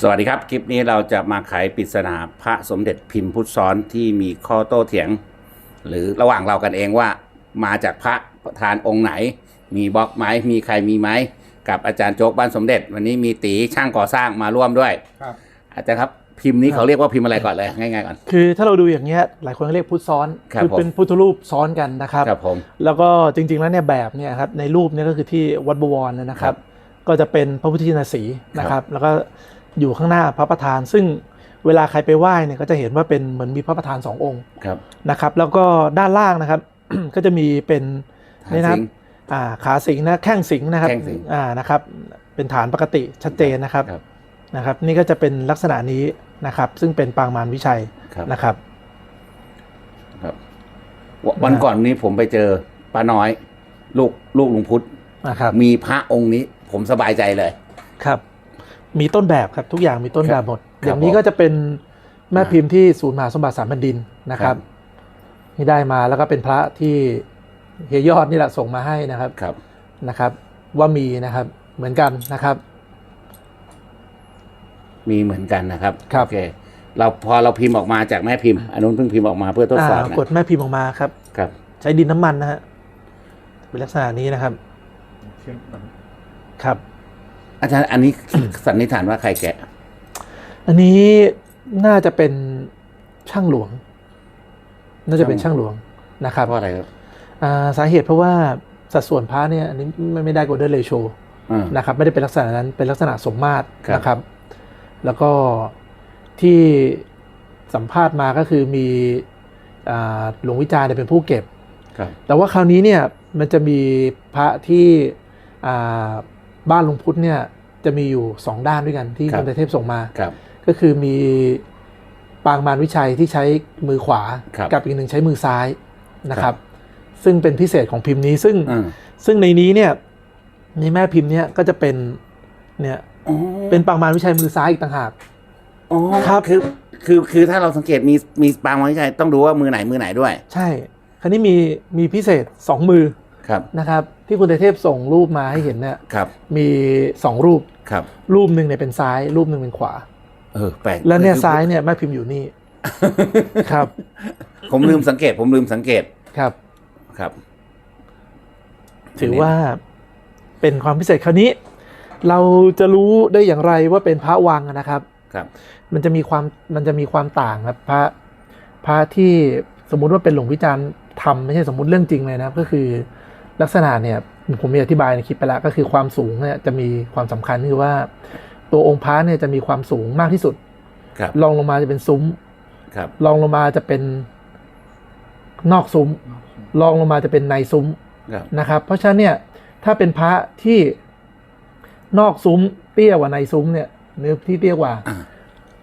สวัสดีครับ คลิปนี้เราจะมาไขปริศนาพระสมเด็จพิมพ์พุทธซ้อนที่มีข้อโต้เถียง หรือระหว่างเรากันเองว่า มาจากพระประธานองค์ไหน มีบล็อกไหมมีใครมีไหมกับอาจารย์โจ๊กบ้านสมเด็จ วันนี้มีตีช่างก่อสร้างมาร่วมด้วยครับอาจารย์ครับพิมพ์นี้เขาเรียกว่าพิมพ์อะไรก่อนเลยง่ายๆก่อน คือถ้าเราดูอย่างเงี้ยหลายคนก็เรียกพุทธซ้อนครับเป็นผมพุทธรูปซ้อนกันนะครับ ครับผม แล้วก็จริงๆแล้วเนี่ยแบบเนี่ยครับในรูปเนี่ยก็คือที่วัดบวรนะคครัรับบก็จะเป็นพระพุทธชินสีห์นะคครัรับ บ แล้วก็ อยู่ข้างหน้าพระประธาน ซึ่งเวลาใครไปไหว้เนี่ยก็จะเห็นว่าเป็นเหมือนมีพระประธานสององค์ครับนะครับ แล้วก็ด้านล่างนะครับ ก็จะมีเป็นฐานนี่นะครัสิบงห์อ่าขาสิงห์นะแข้งสิงห์นะครับแข้งสิงห์อ่านะครับ เป็นฐานปกติชัดเจนนะครับครับ นะครับ นี่ก็จะเป็นลักษณะนี้นะครับ ซึ่งเป็นปางมารวิชัยครับนะครับ ครับววันก่อนนี้ผมไปเจอป้าน้อย ลูกลูกลุงพุทธนะครับมีพระองค์นี้ ผมสบายใจเลย ครับ มีต้นแบบครับทุกอย่างมีต้นแบบหมดครับอย่างนี้ผมก็จะเป็นแม่พิมพ์ที่ศูนย์มหาสมบัติสามแผ่นดินนะคครัรับบที่ได้มาแล้วก็เป็นพระที่เฮียยอดนี่แหละส่งมาให้นะครับครับนะครับ ว่ามีนะครับเหมือนกันนะครับ มีเหมือนกันนะครับครับโอเคเราพอเราพิมพ์ออกมาจากแม่พิมพ์อันนู้นเพิ่งพิมพ์ออกมาเพื่อทดสอบอ่านะกดแม่พิมพ์ออกมาครับ ครับ ใช้ดินน้ำมันนะฮะเป็นลักษณะนี้นะครับเข้มมันครับ อาจารย์อันนี้ สันนิษฐานว่าใครแกะ อันนี้น่าจะเป็นช่างหลวง น่าจะเป็นช่างหลวงนะครับเพราะอะไรครับอ่าสาเหตุเพราะว่าสัดส่วนพระเนี่ยอันนี้ไม่ไม่ได้ golden ratio อ่านะครับไม่ได้เป็นลักษณะนั้นเป็นลักษณะสมมาตรครับนะครับ แล้วก็ที่สัมภาษณ์มาก็คือมีอ่าหลวงวิจารณ์เนี่ยเป็นผู้เก็บครับแต่ว่าคราวนี้เนี่ยมันจะมีพระที่อ่า บ้านหลุงพุทธเนี่ยจะมีอยู่สองด้านด้วยกันที่ครับคุณเทพส่งมาครับก็คือมีปางมารวิชัยที่ใช้มือขวาครับกับอีกหนึ่งใช้มือซ้ายนะครับ ซึ่งเป็นพิเศษของพิมพ์นี้ซึ่งอ่าซึ่งในนี้เนี่ยในแม่พิมพ์เนี่ยก็จะเป็นเนี่ยอ๋อเป็นปางมารวิชัยมือซ้ายอีกต่างหากอ๋อครับคือคือคือถ้าเราสังเกตมีมีปางไว้ใจต้องดูว่ามือไหนมือไหนด้วย ใช่ คราวนี้มีมีพิเศษสองมือ ครับนะครับที่คุณเทพส่งรูปมาให้เห็นเนี่ยครับมีสองรูปครับ รูปหนึ่งเนี่ยเป็นซ้าย รูปหนึ่งเป็นขวา เออแปลกแล้วเนี่ยคือซ้ายเนี่ยแม่พิมพ์อยู่นี่ครับ ผมลืมสังเกต ผมลืมสังเกตครับครับ ถือว่าเป็นความพิเศษคราวนี้ เราจะรู้ได้อย่างไรว่าเป็นพระวังนะครับ ครับ มันจะมีความมันจะมีความต่างครับพระพระที่สมมุติว่าเป็นหลวงวิจารณ์ทำไม่ใช่สมมุติเรื่องจริงเลยนะครับก็คือ ลักษณะเนี่ยผมมีอธิบายในคลิปไปแล้วก็คือความสูงเนี่ยจะมีความสำคัญคือว่า ตัวองค์พระเนี่ยจะมีความสูงมากที่สุดครับรองลงมาจะเป็นซุ้มครับรองลงมาจะเป็นนอกซุ้มรองลงมาจะเป็นในซุ้มครับนะครับ เพราะฉะนั้นเนี่ยถ้าเป็นพระที่นอกซุ้มเตี้ยกว่าในซุ้มเนี่ยเนื้อที่เตี้ยกว่าอ่า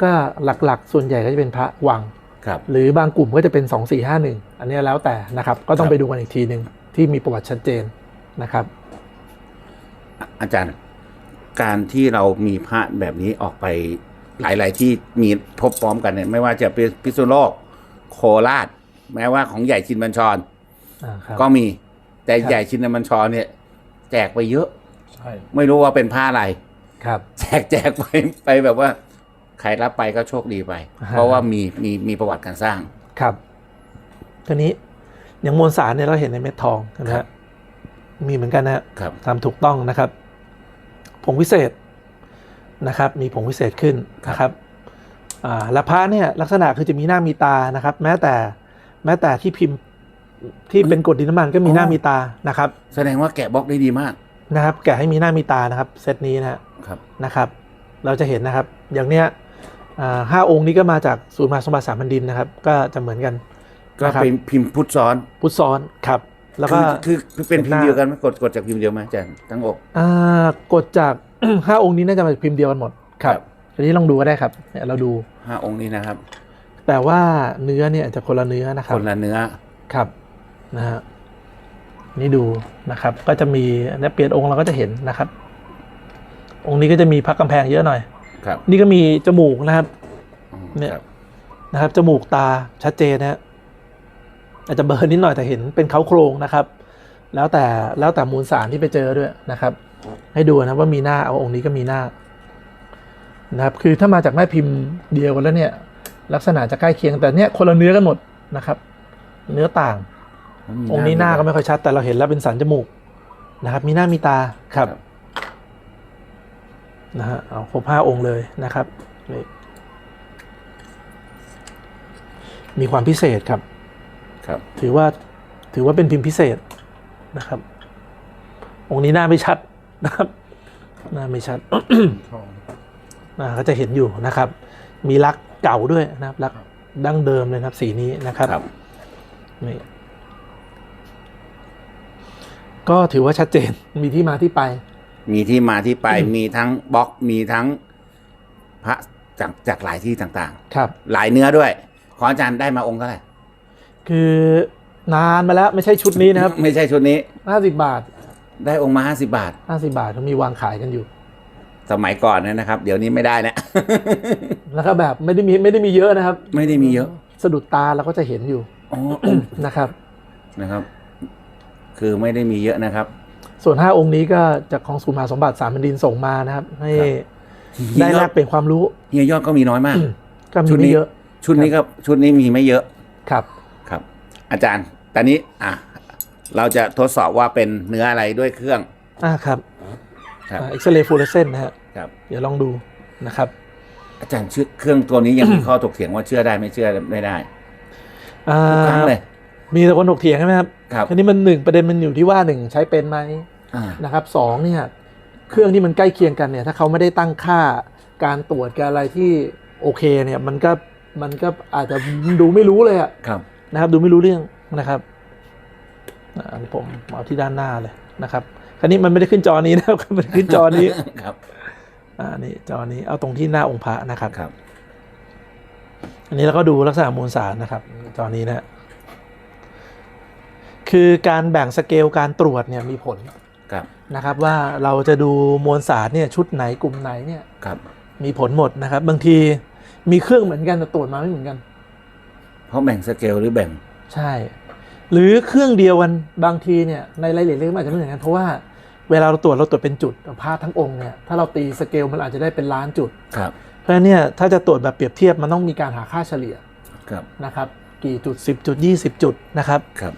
ก็หลักๆ ส่วนใหญ่ก็จะเป็นพระวังครับหรือบางกลุ่มก็จะเป็น2 4 5 1อันนี้แล้วแต่นะครับ ก็ต้อคงรับไปดูกันอีกทีหนึ่ง ที่มีประวัติชัดเจนนะครับ อาจารย์การที่เรามีพระแบบนี้ออกไปหลาย ๆ ที่มีพบพร้อมกันเนี่ยไม่ว่าจะเป็นพิษณุโลกโคราช แม้ว่าของใหญ่ชินบัญชรอ่าครับก็มีแต่ครับใหญ่ชินบัญชรเนี่ย แจกไปเยอะใช่ไม่รู้ว่าเป็นผ้าอะไร ครับ แจกแจกไปไปแบบว่า ใครรับไปก็โชคดีไปอ่าเพราะว่ามีมีมีประวัติการสร้างครับทีนี้ อย่างมวลสารเนี่ยเราเห็นในเม็ดทองนะครัฮะบมีเหมือนกันนะฮะครับทำถูกต้องนะครับ ผงวิเศษนะครับ มีผงวิเศษขึ้นนะครับอ่าและพระเนี่ยลักษณะคือจะมีหน้ามีตานะครับ แม้แต่แม้แต่ที่พิมพ์ที่เป็นกรดดินน้ำมันก็มีหน้ามีตานะครับ แสดงว่าแกะบล็อกได้ดีมากนะครับ แกะให้มีหน้ามีตานะครับ เซตนี้นะฮะครับนะครับ เราจะเห็นนะครับ อย่างเนี้ยอ่าห้าองค์นี้ก็มาจากศูนย์มหาสมบัติสามแผ่นดินนะครับ ก็จะเหมือนกัน ก็นะครับ เป็นพิมพ์พุทธซ้อนพุทธซ้อนครับ แล้วก็ คือคือคือเป็นเป็นพิมพ์หน้าเดียวกันไหมกดกดจากพิมพ์เดียวไหมอาจารย์ทั้งอก อ่ากดจาก ห้าองค์นี้น่าจะมาพิมพ์เดียวกันหมดครับ ทีนี้ลองดูก็ได้ครับเนี่ยเราดู ห้าองค์นี้นะครับ แต่ว่าเนื้อเนี่ยจะคนละเนื้อนะครัคบนละเนื้อ ครับนะฮะนี่ดูนะครับ ก็จะมีอันนี้เปลี่ยนองค์เราก็จะเห็นนะครับ องค์นี้ก็จะมีพักกำแพงเยอะหน่อย ครับนี่ก็มีจมูกนะครับอืมเนี่ย ครับนะครับจมูกตาชัดเจนนะฮะ อาจจะเบอร์นิดหน่อยแต่เห็นเป็นเขาโครงนะครับ แล้วแต่แล้วแต่มูลสารที่ไปเจอด้วยนะครับ ให้ดูนะว่ามีหน้าเอาองค์นี้ก็มีหน้านะครับคือถ้ามาจากแม่พิมพ์เดียวกันแล้วเนี่ยลักษณะจะใกล้เคียงแต่เนี่ยคนละเนื้อกันหมดนะครับ เนื้อต่าง องค์นี้หน้าก็ไม่ค่อยชัด แต่เราเห็นแล้วเป็นสันจมูกนะครับ มีหน้ามีตาครับนะฮะเอาครบห้าองค์เลยนะครับนี่มีความพิเศษครับ ครับ ถือว่าถือว่าเป็นพิมพ์พิเศษนะครับ องค์นี้หน้าไม่ชัดนะครับ หน้าไม่ชัดอ่าก็จะเห็นอยู่นะครับ มีลักษณ์เก่าด้วยนะครับลักษณ์ดั้งเดิมเลยนะครับ สีนี้นะครับครับนี่ก็ถือว่าชัดเจนมีที่มาที่ไป มีที่มาที่ไปมีทั้งบล็อกมีทั้งพระจากจากหลายที่ต่างครับๆหลายเนื้อด้วย ของอาจารย์ได้มาองค์เท่าไหร่ คือนานมาแล้วไม่ใช่ชุดนี้นะครับไม่ใช่ชุดนี้ห้าสิบาท ได้องค์มาห้าสิบาทห้าสิบาทเขามีวางขายกันอยู่ สมัยก่อนเนยนะครับ เดี๋ยวนี้ไม่ได้นะ แล้วก็แบบไม่ได้มีไม่ได้มีเยอะนะครับ ไม่ได้มีเยอะ สะดุดตาเราก็จะเห็นอยู่อ๋อนะครับนะครับ คือไม่ได้มีเยอะนะครับ ส่วนห้าองค์นี้ก็จากของสูนย์มหาสมบัติสามแผ่นดินส่งมานะครับ ให้ครับได้แลกเปลี่ยนความรู้เฮียยอดก็มีน้อยมากก็มีชุดนี้ไม่เยอะ ชุดนี้ก็ชุดนี้มีไม่เยอะครับครับ อาจารย์ตอนนี้อะเราจะทดสอบว่าเป็นเนื้ออะไรด้วยเครื่อง อ่าครับครับเอ็กซเรย์ฟลูออเรสเซนต์นะฮะครับ เดี๋ยวลองดูนะครับ อาจารย์เชื่อเครื่องตัวนี้ยังมีข้อถกเถียงว่าเชื่อได้ไม่เชื่อไม่ได้อ่าทุกครั้งเลย มีแต่คนถกเถียงใช่ไหมครับครับทีนี้มันหนึ่งประเด็นมันอยู่ที่ว่าหนึ่งใช้เป็นไหมอ่านะครับสองเนี่ย เครื่องที่มันใกล้เคียงกันเนี่ย ถ้าเขาไม่ได้ตั้งค่าการตรวจการอะไรที่โอเคเนี่ย มันก็มันก็อาจจะดูไม่รู้เลยอะครับ นะครับ ดูไม่รู้เรื่องนะครับอ่าอันนี้ผมเอาที่ด้านหน้าเลยนะครับคราวนี้มันไม่ได้ขึ้นจอนี้นะครับมันขึ้นจอนี้ครับอ่านี่จอนี้เอาตรงที่หน้าองค์พระนะครับครับ อันนี้เราก็ดูลักษณะมวลสารนะครับ จอนี้นะฮะคือการแบ่งสเกลการตรวจเนี่ยมีผลครับนะครับว่าเราจะดูมวลสารเนี่ยชุดไหนกลุ่มไหนเนี่ยครับมีผลหมดนะครับ บางทีมีเครื่องเหมือนกันแต่ตรวจมาไม่เหมือนกัน เพราะแบ่งสเกลหรือแบ่ง ใช่ หรือเครื่องเดียวกันบางทีเนี่ยในรายละเอียดเล็กมันอาจจะไม่เหมือนกันเพราะว่าเวลาเราตรวจเราตรวจเป็นจุดภาพทั้งองค์เนี่ยถ้าเราตีสเกลมันอาจจะได้เป็นล้านจุด ครับ เพราะฉะนั้นเนี่ยถ้าจะตรวจแบบเปรียบเทียบมันต้องมีการหาค่าเฉลี่ยครับ นะครับ กี่จุด 10 จุด 20 จุดนะครับ ครับ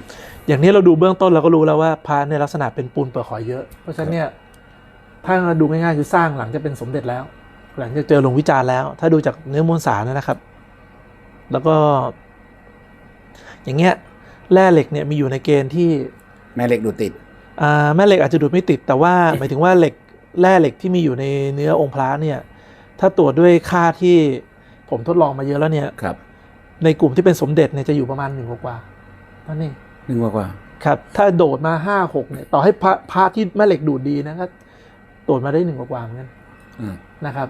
อย่างนี้เราดูเบื้องต้นเราก็รู้แล้วว่าพระในยลักษณะเป็นปูนเปลือกหอยเยอะ เพราะฉะนั้นเนี่ยถ้าเราดูง่ายๆคือสร้างหลังจะเป็นสมเด็จแล้ว หลังจะเจอหลวงวิจารณ์แล้ว ถ้าดูจากเนื้อมวลสารนะครับ แล้วก็ อย่างเงี้ยแร่เหล็กเนี่ยมีอยู่ในเกณฑ์ที่แม่เหล็กดูดติด อ่าแม่เหล็กอาจจะดูดไม่ติด แต่ว่าหมายถึงว่าเหล็กแร่เหล็กที่มีอยู่ในเนื้อองค์พระเนี่ย ถ้าตรวจด้วยค่าที่ผมทดลองมาเยอะแล้วเนี่ย ครับในกลุ่มที่เป็นสมเด็จเนี่ยจะอยู่ประมาณหนึ่งกว่าๆนั่นเองนึกว่ากว่า ครับ ถ้าโดดมาห้าหกเนี่ยต่อให้พระพระที่แม่เหล็กดูดดีนะก็โดดมาได้หนึ่งกว่าๆเหมือนกันอืมนะครับ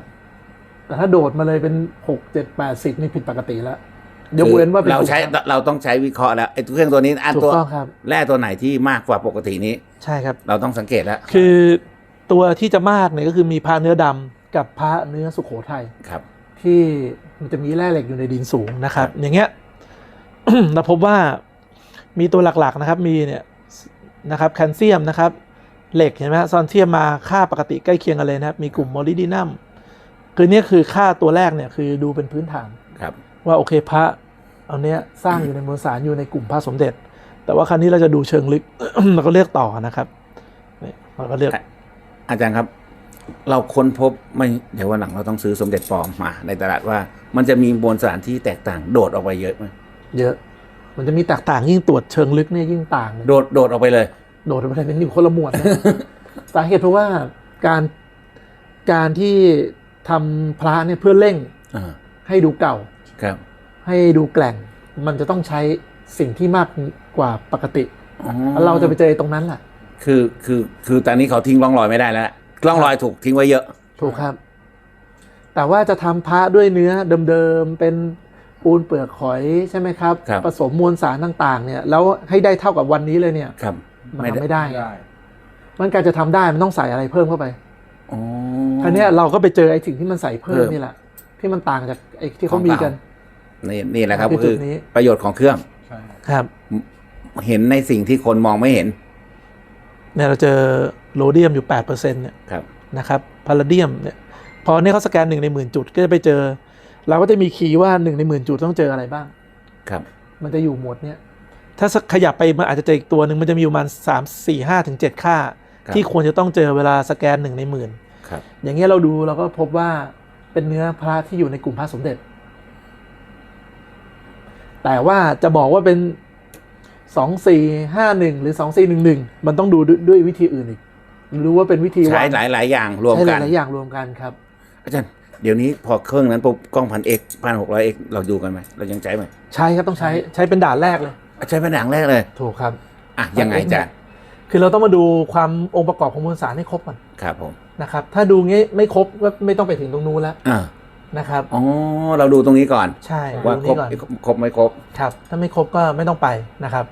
แต่ถ้าโดดมาเลยเป็นหกเจ็ดแปดสิบนี่ผิดปกติแล้ว ยกเว้นว่าป็นเราใช้กลุ่มเราต้องใช้วิเคราะห์แล้วไอ้เครื่องตัวนี้อันถูตัวกต้องครับแร่ตัวไหนที่มากกว่าปกตินี้ ใช่ครับ เราต้องสังเกตแล้ว คือตัวที่จะมากเนี่ยก็คือมีพระเนื้อดำกับพระเนื้อสุโขทัยครับ ที่มันจะมีแร่เหล็กอยู่ในดินสูงนะครับครับ อย่างเงี้ยเราพบว่ามีตัวหลักๆนะครับ มีเนี่ยนะครับแคลเซียมนะครับ เหล็กเห็นไหมฮะซอนเทียมมาค่าปกติใกล้เคียงกันเลยนะครับ มีกลุ่มโมลิดินัมคือเนี่ยคือค่าตัวแรกเนี่ยคือดูเป็นพื้นฐานครับ ว่าโอเคพระ เอาเนี้ยสร้างอยู่ในมวลสารอยู่ในกลุ่มพระสมเด็จ แต่ว่าครั้นี้เราจะดูเชิงลึกเราก็เลือกต่อนะครับนี่เราก็เลือกอาจารย์ครับ เราค้นพบไม่เดี๋ยววันหลังเราต้องซื้อสมเด็จปลอมมา ในตลาดว่ามันจะมีมวลสารที่แตกต่างโดดออกไปเยอะไหมเยอะ มันจะมีแตกต่างยิ่งตรวจเชิงลึกเนี่ยยิ่งต่างเลยโดดโดดออกไปเลย โดดไปเป็นอยู่คนละหมวดนะสาเหตุเพราะว่าการการที่ทำพระเนี่ยเพื่อเร่งอ่าให้ดูเก่าครับ ให้ดูแกล่ง มันจะต้องใช้สิ่งที่มากกว่าปกติอ๋อแล้วเราจะไปเจอตรงนั้นแหละคือคือคือตอนนี้เขาทิ้งร่องรอยไม่ได้แล้วร่องรอยถูกทิ้งไว้เยอะ ถูกครับ แต่ว่าจะทำพระด้วยเนื้อเดิมๆเป็นปูนเปลือกหอยใช่ไหมครับครับผสมมวลสารต่าง ๆ เนี่ย แล้วให้ได้เท่ากับวันนี้เลยเนี่ยครับมันไม่ทำได้ไม่ได้มันการจะทำได้มันต้องใส่อะไรเพิ่มเข้าไปอ๋อคราวเนี้ยเราก็ไปเจอไอ้สิ่งที่มันใส่เพิ่มเพิ่มนี่แหละที่มันต่างจากไอ้ที่เขามีกัน นี่นี่แหละครับ คือคือจุดนี้ ประโยชน์ของเครื่องครับเห็นในสิ่งที่คนมองไม่เห็นเนี่ยเราเจอโรเดียมอยู่8%เนี่ย ครับ นะครับพาราเดียมเนี่ยพอเนี่ยเขาสแกนหนึ่งในหมื่นจุดก็จะไปเจอ เราก็จะมีคีย์ว่าหนึ่งในหมื่นจุดต้องเจออะไรบ้าง ครับ มันจะอยู่หมวดเนี้ยถ้าขยับไปมันอาจจะเจออีกตัวหนึ่งมันจะมีอยู่ประมาณสามสี่ห้าถึงเจ็ดค่า ครับ ที่ควรจะต้องเจอเวลาสแกนหนึ่งในหมื่นครับ อย่างเงี้ยเราดูเราก็พบว่าเป็นเนื้อพระที่อยู่ในกลุ่มพระสมเด็จ แต่ว่าจะบอกว่าเป็นสองสี่ห้าหนึ่งหรือสองสี่หนึ่งหนึ่งมันต้องดูด้วยด้วยวิธีอื่นอีก รู้ว่าเป็นวิธีใช้วางหลายหลายๆอย่างรวมใช้หกันลายๆอย่างรวมกันครับ อาจารย์เดี๋ยวนี้พอเครื่องนั้นปุ๊บกล้องพันเอกพันหกร้อยเอกเราดูกันไหมเรายังใช้ไหมใช้ครับต้องใช้ใช้เป็นด่านแรกเลย ใช้เป็นหนังแรกเลย ถูกครับ อะยังไงอาจารย์คือเราต้องมาดูความองค์ประกอบของมวลสารให้ครบก่อนครับผมนะครับ ถ้าดูงี้ไม่ครบก็ไม่ต้องไปถึงตรงนู้นแล้วอ่า นะครับ อ๋อ เราดูตรงนี้ก่อน ใช่ว่าดูครบนี้ก่อนครบไม่ครบ ครับ ถ้าไม่ครบก็ไม่ต้องไปนะครับ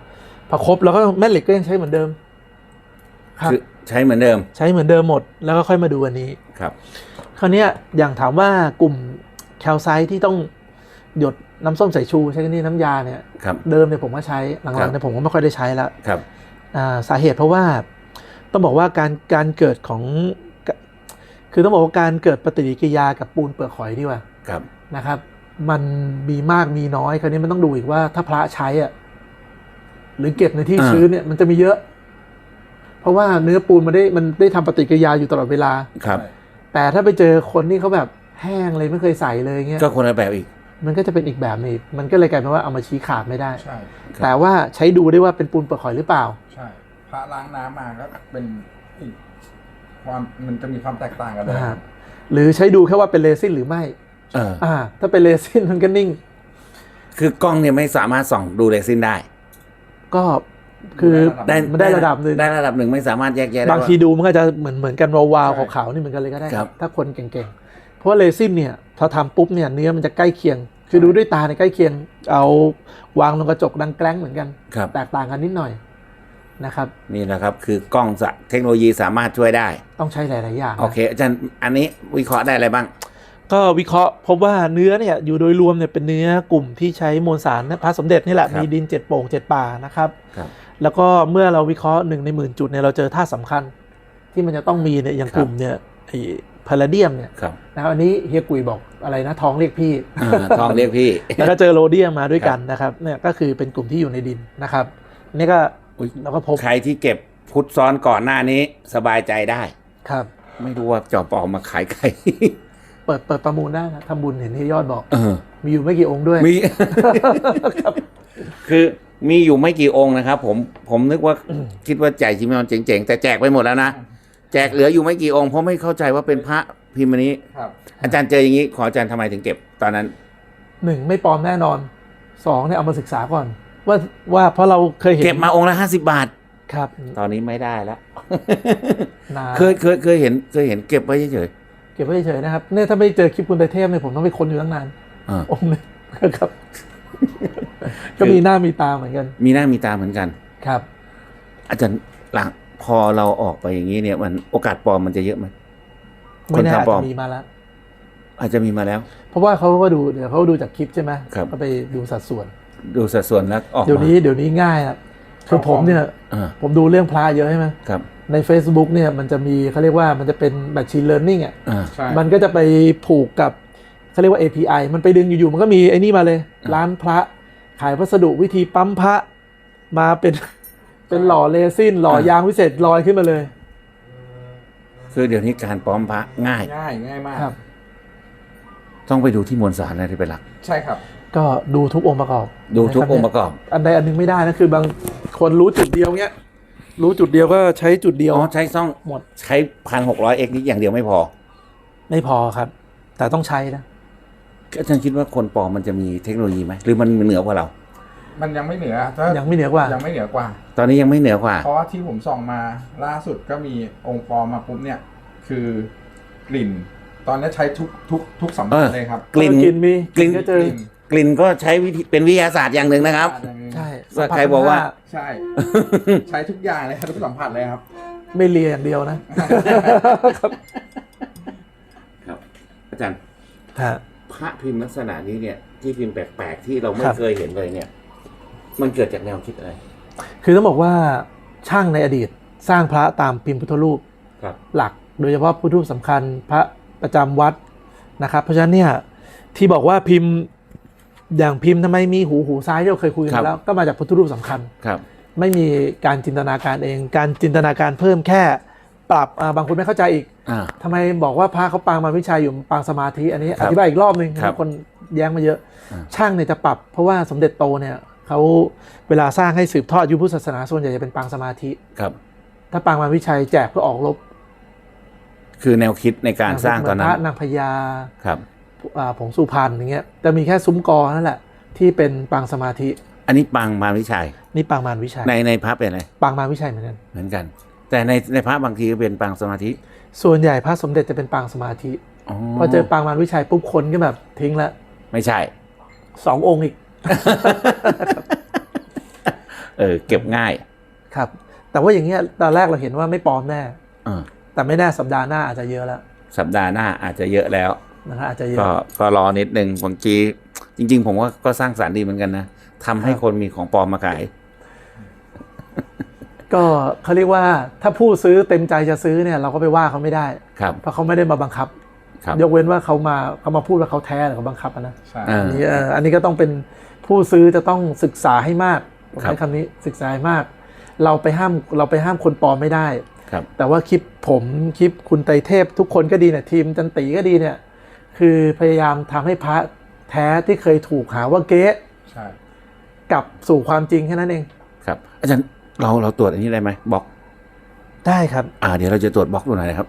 พอครบแล้วก็แม่เหล็กก็ยังใช้เหมือนเดิม ครับ คือใช้เหมือนเดิมใช้เหมือนเดิมหมด แล้วก็ค่อยมาดูอันนี้ ครับ คราวเนี้ยอย่างถามว่ากลุ่มแคลไซต์ที่ต้องหยดน้ำส้มสายชูใช้กันนี่น้ำยาเนี่ย ครับ เดิมเนี่ยผมก็ใช้หครัลังๆบเนี่ยผมก็ไม่ค่อยได้ใช้แล้วครับ อ่าสาเหตุเพราะว่าต้องบอกว่าการการเกิดของ คือต้องบอกว่าการเกิดปฏิกิริยากับปูนเปลือกหอยดีกว่าครับนะครับ มันมีมากมีน้อยคราวนี้มันต้องดูอีกว่าถ้าพระใช้อะหรือเก็บในที่อ่าชื้นเนี่ยมันจะมีเยอะ เพราะว่าเนื้อปูนมันได้มันได้ทำปฏิกิริยาอยู่ตลอดเวลาครับ แต่ถ้าไปเจอคนที่เขาแบบแห้งเลยไม่เคยใส่เลยเงี้ยก็คนละแบบอีก มันก็จะเป็นอีกแบบหนึงมันก็เลยกลายเป็นว่าเอามาชี้ขาดไม่ได้ใช่ครับแต่ว่าใช้ดูได้ว่าเป็นปูนเปลือกหอยหรือเปล่า ใช่พระล้างน้ำมาก็เป็นอีก ความมันจะมีความแตกต่างกันเลยนะฮะหรือใช้ดูแค่ว่าเป็นเรซินหรือไม่ เออ อ่า ถ้าเป็นเรซินมันก็นิ่ง คือกล้องเนี่ยไม่สามารถส่องดูเรซินได้ ก็คือได้มันได้ระดับหนึ่ง ได้ระดับหนึ่งไม่สามารถแยกแยะได้บางทีว่าดูมันก็จะเหมือนเหมือนกันวาวๆขาวๆนี่เหมือนกันเลยก็ได้ ครับถ้าคนเก่งๆ เพราะว่าเรซินเนี่ยพอทำปุ๊บเนี่ยเนื้อมันจะใกล้เคียง คือดูด้วยตาในยใกล้เคียง เอาวางลงกระจกดังแกล้งเหมือนกัน ครับ แตกต่างกันนิดหน่อย นะครับ นี่แหละครับคือกล้องสะเทคโนโลยีสามารถช่วยได้ ต้องใช้หลาย ๆ อย่างนะโอเคอาจารย์อันนี้วิเคราะห์ได้อะไรบ้าง ก็วิเคราะห์พบว่าเนื้อเนี่ยอยู่โดยรวมเนี่ยเป็นเนื้อกลุ่มที่ใช้มวลสารพระสมเด็จนี่แหละครับ มีดินเจ็ดโป่งเจ็ดป่านะครับ ครับ แล้วก็เมื่อเราวิเคราะห์หนึ่งในหมื่นจุดเนี่ยเราเจอธาตุสำคัญ ที่มันจะต้องมีเนี่ยอย่างครับ กลุ่มเนี่ยไอ้พาราเดียมเนี่ยครับนะครับอันนี้เฮียกุยบอกอะไรนะท้องเรียกพี่ อ่าทองเรียกพี่ แล้วก็เจอโรเดียมมาด้วยกันนะครับเนี่ยก็คือเป็นกลุ่มที่อยู่ในดินนะครับอันนี่ก็อุ๊ย เราก็พบใครที่เก็บพุทธซ้อนก่อนหน้านี้สบายใจได้ ครับ ไม่รู้ว่าจอปอมาขายใคร เปิดเปิดประมูลได้นะทำบุญเห็นที่ยอดบอกเออ มีอยู่ไม่กี่องค์ด้วย มี คือมีอยู่ไม่กี่องค์นะครับ ผมผมนึกว่าอืมคิดว่าแจกจิมอนเจ๋งๆ แต่แจกไปหมดแล้วนะ แจกเหลืออยู่ไม่กี่องค์เพราะไม่เข้าใจว่าเป็นพระพิมพ์อันนี้ ครับ อาจารย์เจออย่างนี้ ขออาจารย์ทำไมถึงเก็บ ตอนนั้น หนึ่งไม่ปลอมแน่นอนสองเนี่ยเอามาศึกษาก่อน ว่าว่าเพราะเราเคยเห็นเก็บมาองค์ละห้าสิบาท ครับ ตอนนี้ไม่ได้แล้วนานเคยเคยเคยเห็นเคยเห็นเก็บไว้เฉยเก็บไว้เฉยๆนะครับเนี่ยถ้าไม่เจอคลิปคุณไตรเทพเนี่ยผมต้องไปค้นอยู่ตั้งนานๆอ่าองค์หนึงครับ ก็มีหน้ามีตาเหมือนกันมีหน้ามีตาเหมือนกัน ครับ อาจารย์หลังพอเราออกไปอย่างนี้เนี่ย มันโอกาสปลอมมันจะเยอะไหมไม่แน่คนอาจทำปลอม จะมีมาแล้ว อาจจะมีมาแล้ว เพราะว่าเขาก็ดูเดี๋ยวเขาดูจากคลิปใช่ไหมครับ ก็ไปดูสัดส่วน ดูสัดส่วนแล้วออกเดี๋ยวมานี้เดี๋ยวนี้ง่ายนะคือผมเนี่ยอ่าผมดูเรื่องพระเยอะใช่ไหมครับใน Facebook เนี่ยมันจะมีเขาเรียกว่ามันจะเป็น machine learning อะอ่าใช่มันก็จะไปผูกกับเขาเรียกว่า API มันไปดึงอยู่ๆมันก็มีไอ้นี่มาเลยอ่าร้านพระ ขายวัสดุวิธีปั๊มพระมาเป็น เป็นหล่อเรซินหล่อยางวิเศษลอยขึ้นมาเลย คือเดี๋ยวนี้การปลอมพระง่าย ง่ายง่ายมากครับต้องไปดูที่มวลสารนะที่เป็นหลัก ใช่ครับ ก็ดูทุกองค์ประกอบดูทุกนคบองค์ประกอบ อันใดอันหนึงไม่ได้นะคือบางคนรู้จุดเดียวเนี้ยรู้จุดเดียวก็ใช้จุดเดียว อ๋อใช้ซ่องหมด ใช้พันหกร้อยเอ็กนี้อย่างเดียวไม่พอไม่พอครับ แต่ต้องใช้นะ อาจารย์คิดว่าคนปลอมมันจะมีเทคโนโลยีไหมหรือมันเหนือกว่าเรา มันยังไม่เหนือถ้ายังไม่เหนือกว่า ยังไม่เหนือกว่า ตอนนี้ยังไม่เหนือกว่า เพราะว่าที่ผมส่องมาล่าสุดก็มีองค์ปลอมมาปุ๊บเนี่ย คือกลิ่น ตอนนี้ใช้ทุกทุกทุกสัมผัสเออเลยครับ กลิ่นกลิ่นมีกลิ่น ก็เจอกลิ่น ก็ใช้วิธีเป็นวิทยาศาสตร์อย่างหนึ่งนะครับ ใช่ว่าใครบอกว่า ใช่ ใช้ทุกอย่างเลยครับทุกสัมผัสเลยครับ ไม่เลียอย่างเดียวนะครับ อาจารย์ฮะ พระพิมพ์ลักษณะนี้เนี่ย ที่พิมพ์แปลกๆที่เราไม่ครับ เคยเห็นเลยเนี่ย มันเกิดจากแนวคิดอะไร คือต้องบอกว่าช่างในอดีตสร้างพระตามพิมพ์พุทธรูปครับ หลัก โดยเฉพาะพุทธรูปสำคัญพระประจำวัดนะครับ เพราะฉะนั้นเนี่ยที่บอกว่าพิมพ์ อย่างพิมพ์ทำไมมีหูหูซ้ายที่เราเคยคุยกัครันบแล้ว ก็มาจากพุทธรูปสำคัญครับ ไม่มีการจินตนาการเอง การจินตนาการเพิ่มแค่ปรับอ่าบางคนไม่เข้าใจอีกอ่าทำไมบอกว่าพระเขาปางมารวิชัยอยู่ปางสมาธิอันนี้ครัอบธิบายอีกรอบหนึ่งครับคนแย้งมาเยอะอ่าช่างเนี่ยจะปรับ เพราะว่าสมเด็จโตเนี่ยเขาเวลาสร้างให้สืบทอดยุคพุทธศาสนาส่วนใหญ่จะเป็นปางสมาธิครับ ถ้าปางมารวิชัยแจกเพื่อออกรบคือแนวคิดในการสร้างตอนนั้พนระนางพญาครับอ่า ผงสุพรรณอย่างเงี้ยแต่มีแค่ซุ้มกอนั่นแหละ ที่เป็นปางสมาธิ อันนี้ปังมารวิชัย นี่ปางมารวิชัย ในในพระเป็นอะไรปางมารวิชัยเหมือนกันเหมือนกัน แต่ในในพระบางทีก็เป็นปังสมาธิ ส่วนใหญ่พระสมเด็จจะเป็นปางสมาธิอ๋อพอเจอปางมารวิชัยปุ๊บคนก็แบบทิ้งละไม่ใช่สององค์อีกเออเก็บง่ายครับ แต่ว่าอย่างเงี้ยตอนแรกเราเห็นว่าไม่ปลอมแน่เออแต่ไม่แน่สัปดาห์หน้าอาจจะเยอะแล้ว สัปดาห์หน้าอาจจะเยอะแล้ว นะครับอาจจะเยอะก็ก็รอนิดนึงบางทีจริง ๆ ผมว่าก็สร้างสรรค์ดีเหมือนกันนะทำให้ครับคนมีของปลอมมาขาย ก็เขาเรียกว่าถ้าผู้ซื้อเต็มใจจะซื้อเนี่ย เราก็ไปว่าเขาไม่ได้ครับเพราะเขาไม่ได้มาบังคับครับยกเว้นว่าเขามาเขามาพูดว่าเขาแท้หรือเขาบังคับอะนะใช่อ่าอันนี้เอ่ออันนี้ก็ต้องเป็นผู้ซื้อจะต้องศึกษาให้มากผมครับใช้คำนี้ศึกษาให้มาก เราไปห้ามเราไปห้ามคนปลอมไม่ได้ครับแต่ว่าคลิปผมคลิปคุณไตรเทพทุกคนก็ดีเนี่ยทีมจันตีก็ดีเนี่ย คือพยายามทำให้พระแท้ที่เคยถูกหาว่าเก๊ใช่กลับสู่ความจริงแค่นั้นเอง ครับ อาจารย์เราเราตรวจอันนี้ได้ไหมบล็อกได้ครับ อ่า เดี๋ยวเราจะตรวจบล็อกดูหน่อยนะครับ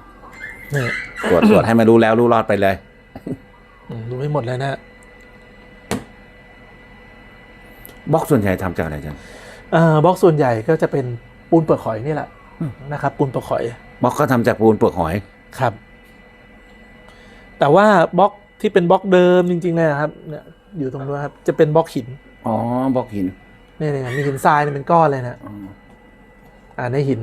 นี่ตรวจตรวจให้มารู้แล้วรู้รอดไปเลยอืมดูไม่หมดเลยนะบล็อกส่วนใหญ่ทำจากอะไรอาจารย์เอ่อบล็อกส่วนใหญ่ก็จะเป็นปูนเปลือกหอยนี่แหละอืมนะครับ ปูนเปลือกหอยบล็อกก็ทำจากปูนเปลือกหอยครับ แต่ว่าบล็อกที่เป็นบล็อกเดิมจริงๆเลยนะครับเนี่ยอยู่ตรงนู้นครับจะเป็นบล็อกหินอ๋อบล็อกหินนี่เนี่ยมีหินทรายเนี่ยเป็นก้อนเลยนะอ๋ออ่าในหิน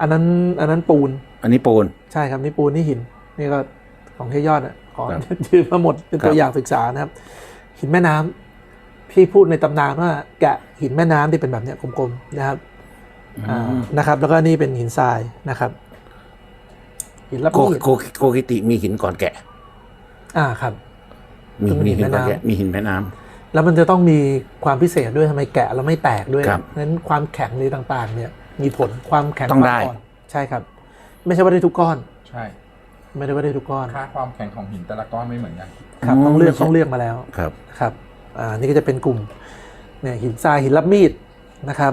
อันนั้น อันนั้นปูน อันนี้ปูน ใช่ครับนี่ปูนนี่หิน นี่ก็ของเทยอดอะขอครับยืมมาหมดเป็นครับตัวอย่างศึกษานะครับ หินแม่น้ำพี่พูดในตำนานว่าแกะหินแม่น้ำที่เป็นแบบเนี้ยกลมๆนะครับอ่านะครับ แล้วก็นี่เป็นหินทรายนะครับ หินรับโกมีดโกโกกิติมีหินก่อนแกะ อ่าครับ มีคือมีมีหิหินนก่อนแม่น้ำแกะมีหินแม่น้ำ แล้วมันจะต้องมีความพิเศษด้วยทำไมแกะแล้วไม่แตกด้วยครับนั้นความแข็งหรือต่างๆ เนี่ย มีผลความแข็งต้องได้ ความอ่อนใช่ครับ ไม่ใช่ว่าได้ทุกก้อน ใช่ไม่ได้ว่าได้ทุกก้อนค่าความแข็งของหินแต่ละก้อนไม่เหมือนกัน ครับอ๋อต้องเลือกไม่ใช่ต้องเลือกมาแล้ว ครับครับอ่านี่ก็จะเป็นกลุ่มเนี่ยหินทรายหินรับมีดนะครับ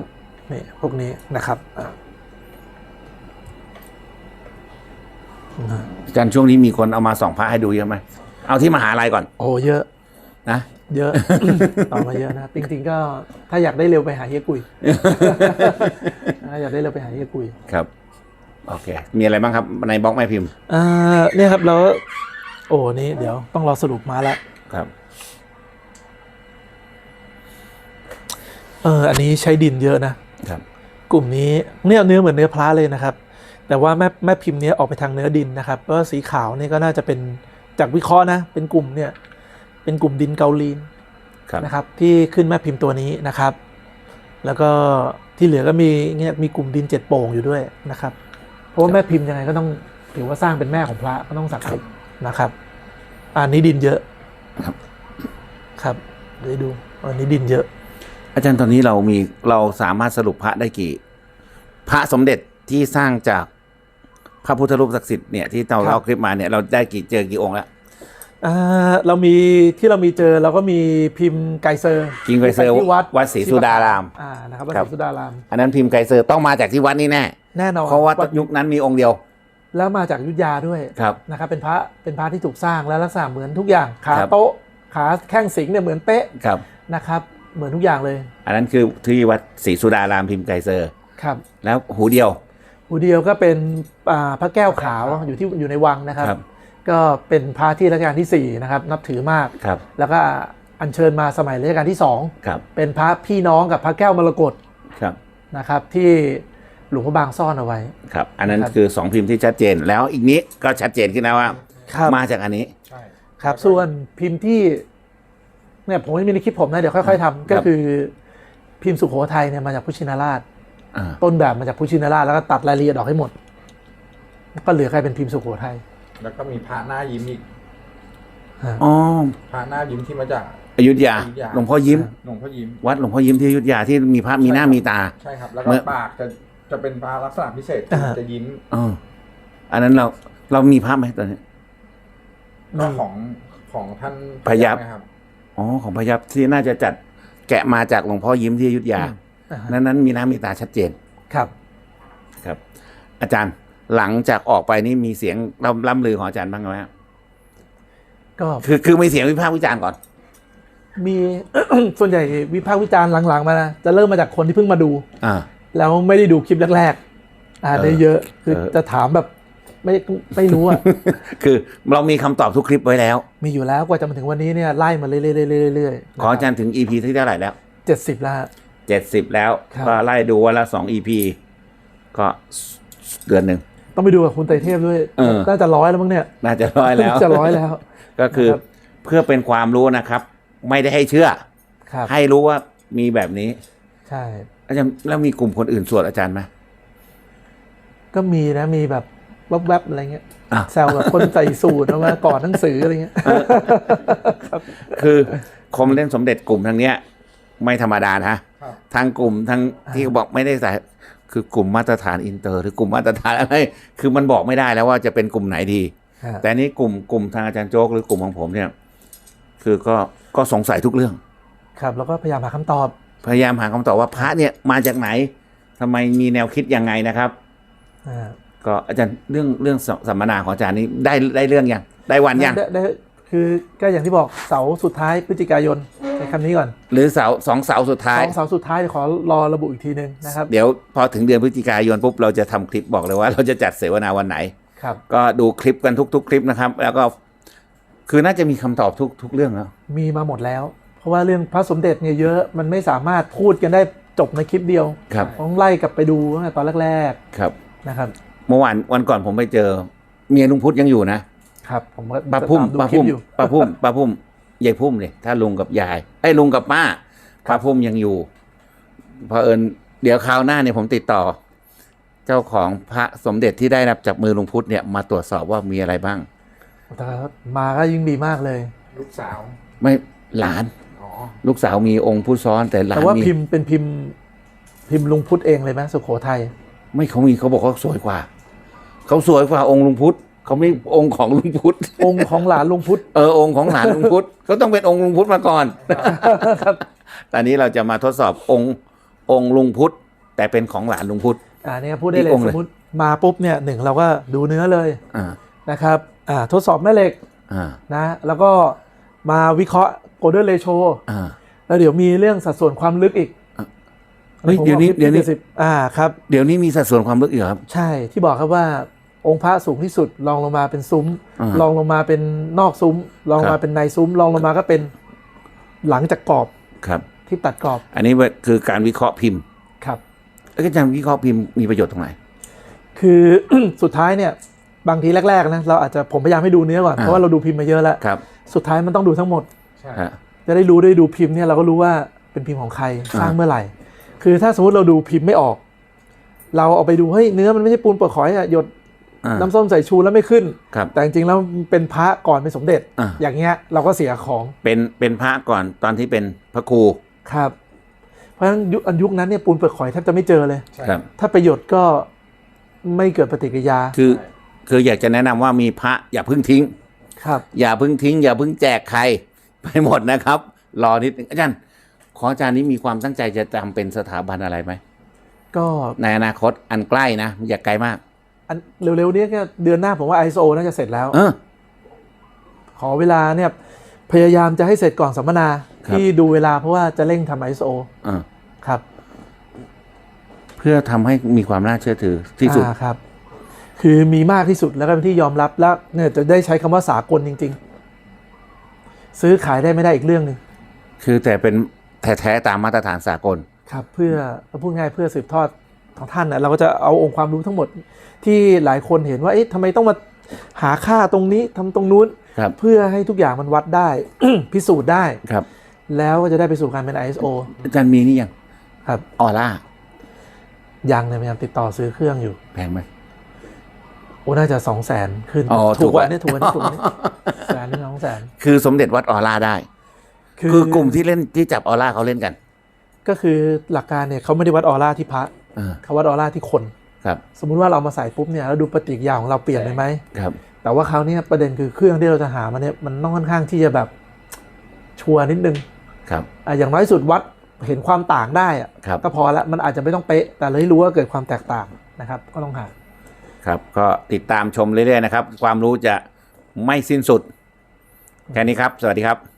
นี่พวกนี้นะครับอ่า อ่าอาจารย์ช่วงนี้มีคนเอามาส่องพระให้ดูเยอะไหมเอาที่มหาลัยก่อน โอ้เยอะนะ เยอะ ต่อมาเยอะนะครับจริงๆก็ถ้าอยากได้เร็วไปหาเฮียกุยถ้าอยากได้เร็วไปหาเฮียกุยครับโอเค มีอะไรบ้างครับในบล็อกแม่พิมพ์อ่าเนี่ยครับแล้วโอ้นี่เดี๋ยวต้องรอสรุปมาแล้วครับเอออันนี้ใช้ดินเยอะนะครับ กลุ่มนี้เนี่ยเนื้อเหมือนเนื้อพระเลยนะครับ แต่ว่าแม่แม่พิมพ์เนี้ยออกไปทางเนื้อดินนะครับก็สีขาวนี่ก็น่าจะเป็นจากวิเคราะห์นะเป็นกลุ่มเนี่ยเป็นกลุ่มดินเกาลีนครับนะครับที่ขึ้นแม่พิมพ์ตัวนี้นะครับ แล้วก็ที่เหลือก็มีเนี่ยมีกลุ่มดินเจ็ดโป่งอยู่ด้วยนะครับ เพราะว่าแม่พิมพ์ยังไงก็ต้องถือว่าสร้างเป็นแม่ของพระก็ต้องศักดิ์สิทธิ์นะครับอันนี้ดินเยอะครับครับเดี๋ยวดูอันนี้ดินเยอะ อาจารย์ตอนนี้เรามีเราสามารถสรุปพระได้กี่ พระสมเด็จที่สร้างจาก พระพุทธรูปศักดิ์สิทธิ์เนี่ยที่เราครับเอาคลิปมาเนี่ยเราได้กี่เจอกี่องค์แล้วอ่าเรามีที่เรามีเจอเราก็มีพิมพ์ไกเซอร์พิมพ์ไกเซอร์ที่วัดวัดศรีสุดารามอ่านะครับวัดครัศบรีสุดาราม อันนั้นพิมพ์ไกเซอร์ต้องมาจากที่วัดนี่แน่แน่นอนเพราะว่าวัดยุคนั้นมีองค์เดียว แล้วมาจากอยุทธยาด้วยครับนะครับเป็นพระเป็นพระที่ถูกสร้างและลักษณะเหมือนทุกอย่างขาครับโต๊ะขาแข้งสิงเนี่ยเหมือนเป๊ะครับนะครับเหมือนทุกอย่างเลย อันนั้นคือที่วัดศรีสุดารามพิมพ์ไกเซอร์ครับ แล้วหูเดียว หูเดียวก็เป็นอ่าพระแก้วขาวอยู่ที่อยู่ในวังนะครับครับก็เป็นพระที่รัชกาลที่สี่นะครับนับถือมากครับแล้วก็อัญเชิญมาสมัยรัชกาลที่สองครับเป็นพระพี่น้องกับพระแก้วมรกตครับนะครับที่หลวงพระบางซ่อนเอาไว้ครับ อันนั้นครับคือสองพิมพ์ที่ชัดเจนแล้วอีกนี้ก็ชัดเจนขึ้นแล้วว่าครับมาจากอันนี้ใช่ครับ ส่วนพิมพ์ที่เนี่ยผมไม่มีในคลิปผมนะเดี๋ยวค่อยๆทำก็คือพิมพ์สุโขทัยเนี่ยมาจากพุทธชินราชอ่า ต้นแบบมาจากพุทธชินราชแล้วก็ตัดรายละเอียดออกให้หมด ก็เหลือใครเป็นพิมพ์สุโขทัยแล้วก็มีพระหน้ายิ้มอีกฮะอ๋อพระหน้ายิ้มที่มาจากอยุธยาอยุธยา หลวงพ่อยิ้ม หลวงพ่อยิ้ม วัดหลวงพ่อยิ้มที่อยุธยาที่มีพระมีหน้ามีตา ใช่ครับ แล้วก็เมื่อปากจะจะเป็นพระลักษณะพิเศษอ่าจะยิ้มเอออันนั้นเราเรามีพระไหมตอนนี้ก็ของของท่านพยัพนะครับ อ๋อ ของพยับที่น่าจะจัดแกะมาจากหลวงพ่อยิ้มที่อยุธยาอ่าฮะ นั้นนั้นมีหน้ามีตาชัดเจนครับครับ อาจารย์หลังจากออกไปนี่มีเสียงล่ำล่ำลือของอาจารย์บ้างไหมครับก็คือคือมีเสียงวิพากษ์วิจารณ์ก่อน มีส่วนใหญ่วิพากษ์วิจารณ์หลังๆมานะจะเริ่มมาจากคนที่เพิ่งมาดูอ่าแล้วไม่ได้ดูคลิปแรกๆอ่าเออได้เยอะคือเออจะถามแบบไม่ไม่รู้อะ คือเรามีคำตอบทุกคลิปไว้แล้ว มีอยู่แล้วกว่าจะมาถึงวันนี้เนี่ยไล่มาเรื่อยๆเรื่อยๆขออาจารย์ถึง EP ที่เท่าไหร่แล้วเจ็ดสิบแล้วฮะ เจ็ดสิบแล้ว ครับ ก็ไล่ดูวันละสอง EP ก็เดือนหนึ่ง ต้องไปดูกับคุณไตรเทพด้วยเออ น่าจะร้อยแล้วมั้งเนี่ยน่าจะร้อยแล้ว จะร้อยแล้ว ก็คือนะครับ เพื่อเป็นความรู้นะครับ ไม่ได้ให้เชื่อ ครับ ให้รู้ว่ามีแบบนี้ ใช่ อาจารย์แล้วมีกลุ่มคนอื่นสวดอาจารย์ไหม ก็มีนะมีแบบแวบๆอะไรเงี้ยอะ แซวแบบคนใส่สูตรมาก่อนหนังสืออะไรเงี้ย คือคมเล่นสมเด็จกลุ่มทางเนี้ย ไม่ธรรมดานะครับทางกลุ่มทางที่บอกไม่ได้ใส่คือกลุ่มมาตรฐานอินเตอร์ หรือกลุ่มมาตรฐานอะไร คือมันบอกไม่ได้แล้วว่าจะเป็นกลุ่มไหนดีฮะแต่นี่กลุ่มกลุ่มทางอาจารย์โจ๊กหรือกลุ่มของผมเนี่ย คือก็ก็สงสัยทุกเรื่อง ครับ แล้วก็พยายามหาคำตอบ พยายามหาคำตอบว่าพระเนี่ยมาจากไหนทำไมมีแนวคิดยังไงนะครับอ่าก็อาจารย์เรื่องเรื่องสสัมมนาของอาจารย์นี้ได้ได้เรื่องยังได้วันยังได้ได้คือก็อย่างที่บอกเสาร์สุดท้ายพฤศจิกายน ใช้คำนี้ก่อน หรือเสาสองเสาสุดท้ายสองเสาร์สุดท้ายเดี๋ยวขอรอระบุอีกทีนึงนะครับ เดี๋ยวพอถึงเดือนพฤศจิกายนปุ๊บเราจะทำคลิปบอกเลยว่า เราจะจัดเสวนาวันไหนครับ ก็ดูคลิปกันทุก ๆ คลิปนะครับ แล้วก็คือน่าจะมีคำตอบทุกทุกเรื่องแล้วมีมาหมดแล้ว เพราะว่าเรื่องพระสมเด็จเนี่ยเยอะมันไม่สามารถพูดกันได้จบในคลิปเดียวครับต้องไล่กลับไปดูตั้งแต่ตอนแรกครับๆนะครับ เมื่อวานวันก่อนผมไปเจอ เมียลุงพุทธยังอยู่นะครับ ผมก็ป้าพุ่มตป้าดูคลิพุ่ปมอยู่ป้าพุ่มป้าพุ่ม ยายพุ่มเลยถ้าลุงกับยายไอ้ยลุงกับป้าป้าพุ่มยังอยู่เพอเอิญเดี๋ยวคราวหน้าเนี่ยผมติดต่อ เจ้าของพระสมเด็จที่ได้รับจากมือลุงพุทธเนี่ยมาตรวจสอบว่ามีอะไรบ้างแต่มาก็ยิ่งดีมากเลย ลูกสาว ไม่หลานอ๋อลูกสาวมีองค์ผู้ซ้อนแต่หลาแต่นว่ามีพิมพ์เป็นพิมพ์พิมพ์ลุงพุทธเองเลยไหมสุโขทัยไม่เขามีเขาบอกเขาสวยกว่า เขาสวยกว่าองค์ลุงพุทธ เขาไม่องค์ของลุงพุทธ องค์ของหลานลุงพุทธ เออองค์ของหลานลุงพุทธเขาต้องเป็นองค์ลุงพุทธมาก่อนครับตอนนี้เราจะมาทดสอบองค์องค์ลุงพุทธ แต่เป็นของหลานลุงพุทธ อ่าเนี่ยพูดได้เลยอีกองค์สเลย มมติมาปุ๊บเนี่ยหนึ่งเราก็ดูเนื้อเลยอ่านะครับอ่าทดสอบแม่เหล็กอ่านะแล้วก็มาวิเคราะห์โกลเด้นเรโชอ่า แล้วเดี๋ยวมีเรื่องสัดส่วนความลึกอีกอะเฮ้ยผมเดี๋ยวนี้อาคลิปเดี๋ยวนี้ที่70อ่าครับ เดี๋ยวนี้มีสัดส่วนความลึกอีกเหรอครับ ใช่ที่บอกครับว่า องค์พระสูงที่สุดรองลงมาเป็นซุ้มอ่ารองลงมาเป็นนอกซุ้มรองลงครัมาบเป็นในซุ้มรองลงมาก็เป็นหลังจากกรอบครับที่ตัดกรอบ อันนี้คือการวิเคราะห์พิมพ์ครับแล้วอาจารย์วิเคราะห์พิมพ์มีประโยชน์ตรงไหนคือสุดท้ายเนี่ยบางทีแรกๆนะเราอาจจะผมพยายามให้ดูเนื้อก่อนอ่าเพราะว่าเราดูพิมพ์มาเยอะแล้วครับสุดท้ายมันต้องดูทั้งหมดใช่ฮะจะได้รู้ได้ดูพิมพ์เนี่ยเราก็รู้ว่าเป็นพิมพ์ของใครอ่าสร้างเมื่อไหร่ คือถ้าสมมติเราดูพิมพ์ไม่ออก เราเอาไปดูเฮ้ยเนื้อมันไม่ใช่ปูนเปลือกหอยอะหยดอ่า น้ำส้มสายชูแล้วไม่ขึ้นครับแต่จริงๆแล้วเป็นพระก่อนเป็นสมเด็จอ่าอย่างเงี้ยเราก็เสียของเป็นเป็นพระก่อนตอนที่เป็นพระครูครับ เพราะฉะนั้นยุคอันยุคนั้นเนี่ยปูนเปลือกหอยแทบจะไม่เจอเลยใช่ครับถ้าประโยชน์ก็ไม่เกิดปฏิกิริยาคือคืออยากจะแนะนำว่ามีพระอย่าเพิ่งทิ้ง ครับ อย่าเพิ่งทิ้ง อย่าเพิ่งแจกใครไปหมดนะครับ รอนิดนึงอาจารย์ขออาจารย์นี้มีความตั้งใจจะทำเป็นสถาบันอะไรไหมก็ในอนาคตอันใกล้นะอย่าไกลมาก อันเร็วๆเนี้ก็เดือนหน้าผมว่า ISO น่าจะเสร็จแล้วเออขอเวลาเนี่ยพยายามจะให้เสร็จก่อนสัมมนาครับที่ดูเวลาเพราะว่าจะเร่งทำ ISO เออครับ เพื่อทำให้มีความน่าเชื่อถือที่สุดอ่าครับ คือมีมากที่สุดแล้วก็เป็นที่ยอมรับแล้วเนี่ยจะได้ใช้คำว่าสากลจริง ๆ ซื้อขายได้ไม่ได้อีกเรื่องหนึ่งคือแต่เป็นแท้ๆตามมาตรฐานสากลครับ เพื่อพูดง่ายเพื่อสืบทอดของท่านนะเราก็จะเอาองค์ความรู้ทั้งหมด ที่หลายคนเห็นว่าเอ๊ะทำไมต้องมาหาค่าตรงนี้ทำตรงนู้นครับเพื่อให้ทุกอย่างมันวัดได้ พิสูจน์ได้ครับ แล้วก็จะได้ไปสู่การเป็น ISO อาจารย์มีนี่ยังครับออร่ายังเนี่ยพยายามติดต่อซื้อเครื่องอยู่ แพงไหมโออ้น่าจะสองแสนขึ้นอ๋อถูกกว่าถูกกว่านี่ถูกกว่านี่ถูกกว่านี่แสนหนึ่งสองแสนคือสมเด็จวัดออร่าได้ คือกลุ่มที่เล่นที่จับออร่าเขาเล่นกัน ก็คือหลักการเนี่ยเขาไม่ได้วัดออร่าที่พระเออเขาวัดออร่าที่คน ครับสมมุติว่าเรามาใส่ปุ๊บเนี่ยแล้วดูปฏิกิริยาของเราเปลี่ยนเลยไหมครับ แต่ว่าเขาวเนี่ยประเด็นคือเครื่องที่เราจะหามาเนี่ยมันต้องค่อนข้างที่จะแบบชัวร์นิดนึงครับอะอย่างน้อยสุดวัดเห็นความต่างได้อะครับก็พอละมันอาจจะไม่ต้องเป๊ะ แต่เลยรู้ว่าเกิดความแตกต่างนะครับ ก็ต้องหาครับก็ติดตามชมเรื่อยๆนะครับ ความรู้จะไม่สิ้นสุด แค่นี้ครับ สวัสดีครับ